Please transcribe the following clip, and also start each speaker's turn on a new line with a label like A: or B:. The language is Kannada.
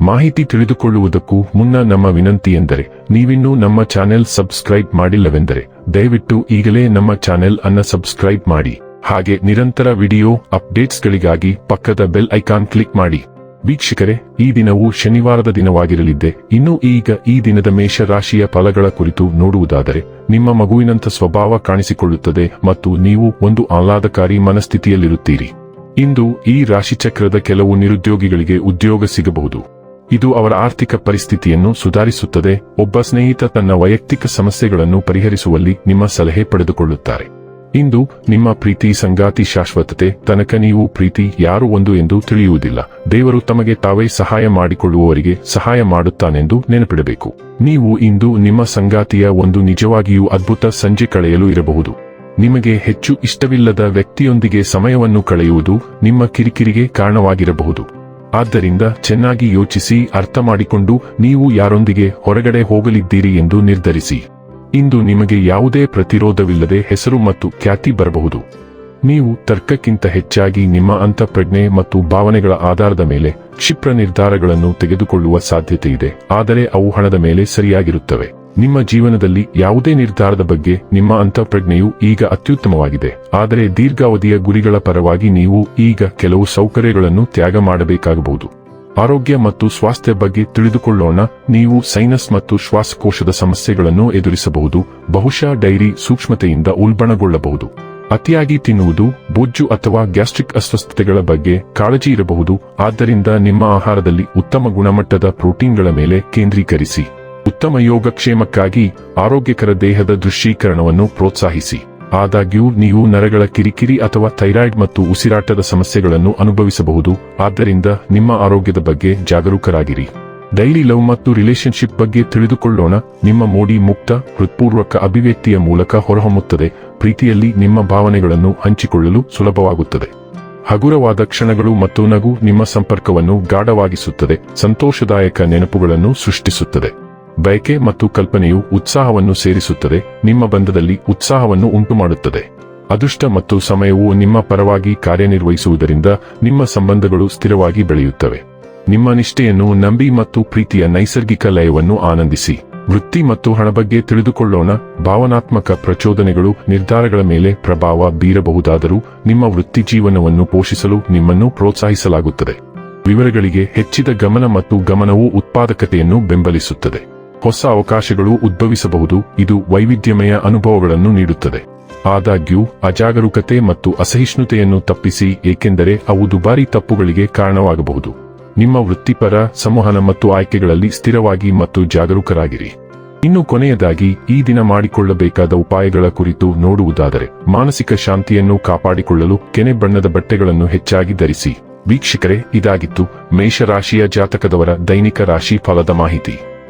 A: ಮಾಹಿತಿ ತಿಳಿದುಕೊಳ್ಳುವುದಕ್ಕೂ ಮುನ್ನ ನಮ್ಮ ವಿನಂತಿ ಎಂದರೆ, ನೀವಿನ್ನೂ ನಮ್ಮ ಚಾನೆಲ್ ಸಬ್ಸ್ಕ್ರೈಬ್ ಮಾಡಿಲ್ಲವೆಂದರೆ, ದಯವಿಟ್ಟು ಈಗಲೇ ನಮ್ಮ ಚಾನೆಲ್ ಅನ್ನ ಸಬ್ಸ್ಕ್ರೈಬ್ ಮಾಡಿ. ಹಾಗೆ ನಿರಂತರ ವಿಡಿಯೋ ಅಪ್ಡೇಟ್ಸ್ಗಳಿಗಾಗಿ ಪಕ್ಕದ ಬೆಲ್ ಐಕಾನ್ ಕ್ಲಿಕ್ ಮಾಡಿ. ವೀಕ್ಷಕರೇ, ಈ ದಿನವು ಶನಿವಾರದ ದಿನವಾಗಿರಲಿದ್ದೆ. ಇನ್ನು ಈಗ ಈ ದಿನದ ಮೇಷ ರಾಶಿಯ ಫಲಗಳ ಕುರಿತು ನೋಡುವುದಾದರೆ, ನಿಮ್ಮ ಮಗುವಿನಂಥ ಸ್ವಭಾವ ಕಾಣಿಸಿಕೊಳ್ಳುತ್ತದೆ ಮತ್ತು ನೀವು ಒಂದು ಆಹ್ಲಾದಕಾರಿ ಮನಸ್ಥಿತಿಯಲ್ಲಿರುತ್ತೀರಿ. ಇಂದು ಈ ರಾಶಿಚಕ್ರದ ಕೆಲವು ನಿರುದ್ಯೋಗಿಗಳಿಗೆ ಉದ್ಯೋಗ ಸಿಗಬಹುದು. ಇದು ಅವರ ಆರ್ಥಿಕ ಪರಿಸ್ಥಿತಿಯನ್ನು ಸುಧಾರಿಸುತ್ತದೆ. ಒಬ್ಬ ಸ್ನೇಹಿತ ತನ್ನ ವೈಯಕ್ತಿಕ ಸಮಸ್ಯೆಗಳನ್ನು ಪರಿಹರಿಸುವಲ್ಲಿ ನಿಮ್ಮ ಸಲಹೆ ಪಡೆದುಕೊಳ್ಳುತ್ತಾರೆ. ಇಂದು ನಿಮ್ಮ ಪ್ರೀತಿ ಸಂಗಾತಿ ಶಾಶ್ವತತೆ ತನಕ ನೀವು ಪ್ರೀತಿ ಯಾರು ಒಂದು ಎಂದು ತಿಳಿಯುವುದಿಲ್ಲ. ದೇವರು ತಮಗೆ ತಾವೇ ಸಹಾಯ ಮಾಡಿಕೊಳ್ಳುವವರಿಗೆ ಸಹಾಯ ಮಾಡುತ್ತಾನೆಂದು ನೆನಪಿಡಬೇಕು. ನೀವು ಇಂದು ನಿಮ್ಮ ಸಂಗಾತಿಯ ಒಂದು ನಿಜವಾಗಿಯೂ ಅದ್ಭುತ ಸಂಜೆ ಕಳೆಯಲು ಇರಬಹುದು. ನಿಮಗೆ ಹೆಚ್ಚು ಇಷ್ಟವಿಲ್ಲದ ವ್ಯಕ್ತಿಯೊಂದಿಗೆ ಸಮಯವನ್ನು ಕಳೆಯುವುದು ನಿಮ್ಮ ಕಿರಿಕಿರಿಗೆ ಕಾರಣವಾಗಿರಬಹುದು. ಆದ್ದರಿಂದ ಚೆನ್ನಾಗಿ ಯೋಚಿಸಿ ಅರ್ಥ ಮಾಡಿಕೊಂಡು ನೀವು ಯಾರೊಂದಿಗೆ ಹೊರಗಡೆ ಹೋಗಲಿದ್ದೀರಿ ಎಂದು ನಿರ್ಧರಿಸಿ. ಇಂದು ನಿಮಗೆ ಯಾವುದೇ ಪ್ರತಿರೋಧವಿಲ್ಲದೆ ಹೆಸರು ಮತ್ತು ಖ್ಯಾತಿ ಬರಬಹುದು. ನೀವು ತರ್ಕಕ್ಕಿಂತ ಹೆಚ್ಚಾಗಿ ನಿಮ್ಮ ಅಂತಃಪ್ರಜ್ಞೆ ಮತ್ತು ಭಾವನೆಗಳ ಆಧಾರದ ಮೇಲೆ ಕ್ಷಿಪ್ರ ನಿರ್ಧಾರಗಳನ್ನು ತೆಗೆದುಕೊಳ್ಳುವ ಸಾಧ್ಯತೆ ಇದೆ ಆದರೆ ಅವು ಹಣದ ಮೇಲೆ ಸರಿಯಾಗಿರುತ್ತವೆ. ನಿಮ್ಮ ಜೀವನದಲ್ಲಿ ಯಾವುದೇ ನಿರ್ಧಾರದ ಬಗ್ಗೆ ನಿಮ್ಮ ಅಂತಃಪ್ರಜ್ಞೆಯು ಈಗ ಅತ್ಯುತ್ತಮವಾಗಿದೆ. ಆದರೆ ದೀರ್ಘಾವಧಿಯ ಗುರಿಗಳ ಪರವಾಗಿ ನೀವು ಈಗ ಕೆಲವು ಸೌಕರ್ಯಗಳನ್ನು ತ್ಯಾಗ ಮಾಡಬೇಕಾಗಬಹುದು. ಆರೋಗ್ಯ ಮತ್ತು ಸ್ವಾಸ್ಥ್ಯ ಬಗ್ಗೆ ತಿಳಿದುಕೊಳ್ಳೋಣ. ನೀವು ಸೈನಸ್ ಮತ್ತು ಶ್ವಾಸಕೋಶದ ಸಮಸ್ಯೆಗಳನ್ನು ಎದುರಿಸಬಹುದು. ಬಹುಶಃ ಡೈರಿ ಸೂಕ್ಷ್ಮತೆಯಿಂದ ಉಲ್ಬಣಗೊಳ್ಳಬಹುದು. ಅತಿಯಾಗಿ ತಿನ್ನುವುದು, ಬೊಜ್ಜು ಅಥವಾ ಗ್ಯಾಸ್ಟ್ರಿಕ್ ಅಸ್ವಸ್ಥತೆಗಳ ಬಗ್ಗೆ ಕಾಳಜಿ ಇರಬಹುದು. ಆದ್ದರಿಂದ ನಿಮ್ಮ ಆಹಾರದಲ್ಲಿ ಉತ್ತಮ ಗುಣಮಟ್ಟದ ಪ್ರೋಟೀನ್ಗಳ ಮೇಲೆ ಕೇಂದ್ರೀಕರಿಸಿ. ಉತ್ತಮ ಯೋಗಕ್ಷೇಮಕ್ಕಾಗಿ ಆರೋಗ್ಯಕರ ದೇಹದ ದೃಶ್ಯೀಕರಣವನ್ನು ಪ್ರೋತ್ಸಾಹಿಸಿ. ಆದಾಗ್ಯೂ, ನೀವು ನರಗಳ ಕಿರಿಕಿರಿ ಅಥವಾ ಥೈರಾಯ್ಡ್ ಮತ್ತು ಉಸಿರಾಟದ ಸಮಸ್ಯೆಗಳನ್ನು ಅನುಭವಿಸಬಹುದು. ಆದ್ದರಿಂದ, ನಿಮ್ಮ ಆರೋಗ್ಯದ ಬಗ್ಗೆ ಜಾಗರೂಕರಾಗಿರಿ. ಡೈಲಿ ಲವ್ ಮತ್ತು ರಿಲೇಶನ್ಶಿಪ್ ಬಗ್ಗೆ ತಿಳಿದುಕೊಳ್ಳೋಣ. ನಿಮ್ಮ ಮೋಡಿ ಮುಕ್ತ, ಹೃತ್ಪೂರ್ವಕ ಅಭಿವ್ಯಕ್ತಿಯ ಮೂಲಕ ಹೊರಹೊಮ್ಮುತ್ತದೆ. ಪ್ರೀತಿಯಲ್ಲಿ ನಿಮ್ಮ ಭಾವನೆಗಳನ್ನು ಹಂಚಿಕೊಳ್ಳಲು ಸುಲಭವಾಗುತ್ತದೆ. ಹಗುರವಾದ ಕ್ಷಣಗಳು ಮತ್ತು ನಗು ನಿಮ್ಮ ಸಂಪರ್ಕವನ್ನು ಗಾಢವಾಗಿಸುತ್ತದೆ. ಸಂತೋಷದಾಯಕ ನೆನಪುಗಳನ್ನು ಸೃಷ್ಟಿಸುತ್ತದೆ. ಬಯಕೆ ಮತ್ತು ಕಲ್ಪನೆಯು ಉತ್ಸಾಹವನ್ನು ಸೇರಿಸುತ್ತದೆ, ನಿಮ್ಮ ಬಂಧದಲ್ಲಿ ಉತ್ಸಾಹವನ್ನು ಉಂಟುಮಾಡುತ್ತದೆ. ಅದೃಷ್ಟ ಮತ್ತು ಸಮಯವು ನಿಮ್ಮ ಪರವಾಗಿ ಕಾರ್ಯನಿರ್ವಹಿಸುವುದರಿಂದ ನಿಮ್ಮ ಸಂಬಂಧಗಳು ಸ್ಥಿರವಾಗಿ ಬೆಳೆಯುತ್ತವೆ. ನಿಮ್ಮ ನಿಷ್ಠೆಯನ್ನು ನಂಬಿ ಮತ್ತು ಪ್ರೀತಿಯ ನೈಸರ್ಗಿಕ ಲಯವನ್ನು ಆನಂದಿಸಿ. ವೃತ್ತಿ ಮತ್ತು ಹಣ ಬಗ್ಗೆ ತಿಳಿದುಕೊಳ್ಳೋಣ, ಭಾವನಾತ್ಮಕ ಪ್ರಚೋದನೆಗಳು ನಿರ್ಧಾರಗಳ ಮೇಲೆ ಪ್ರಭಾವ ಬೀರಬಹುದಾದರೂ ನಿಮ್ಮ ವೃತ್ತಿ ಜೀವನವನ್ನು ಪೋಷಿಸಲು ನಿಮ್ಮನ್ನು ಪ್ರೋತ್ಸಾಹಿಸಲಾಗುತ್ತದೆ. ವಿವರಗಳಿಗೆ ಹೆಚ್ಚಿದ ಗಮನ ಮತ್ತು ಗಮನವು ಉತ್ಪಾದಕತೆಯನ್ನು ಬೆಂಬಲಿಸುತ್ತದೆ. ಹೊಸ ಅವಕಾಶಗಳು ಉದ್ಭವಿಸಬಹುದು, ಇದು ವೈವಿಧ್ಯಮಯ ಅನುಭವಗಳನ್ನು ನೀಡುತ್ತದೆ. ಆದಾಗ್ಯೂ, ಅಜಾಗರೂಕತೆ ಮತ್ತು ಅಸಹಿಷ್ಣುತೆಯನ್ನು ತಪ್ಪಿಸಿ, ಏಕೆಂದರೆ ಅವು ದುಬಾರಿ ತಪ್ಪುಗಳಿಗೆ ಕಾರಣವಾಗಬಹುದು. ನಿಮ್ಮ ವೃತ್ತಿಪರ, ಸಂವಹನ ಮತ್ತು ಆಯ್ಕೆಗಳಲ್ಲಿ ಸ್ಥಿರವಾಗಿ ಮತ್ತು ಜಾಗರೂಕರಾಗಿರಿ. ಇನ್ನು ಕೊನೆಯದಾಗಿ, ಈ ದಿನ ಮಾಡಿಕೊಳ್ಳಬೇಕಾದ ಉಪಾಯಗಳ ಕುರಿತು ನೋಡುವುದಾದರೆ, ಮಾನಸಿಕ ಶಾಂತಿಯನ್ನು ಕಾಪಾಡಿಕೊಳ್ಳಲು ಕೆನೆ ಬಣ್ಣದ ಬಟ್ಟೆಗಳನ್ನು ಹೆಚ್ಚಾಗಿ ಧರಿಸಿ. ವೀಕ್ಷಕರೇ, ಇದಾಗಿತ್ತು ಮೇಷರಾಶಿಯ ಜಾತಕದವರ ದೈನಿಕ ರಾಶಿ ಫಲದ ಮಾಹಿತಿ.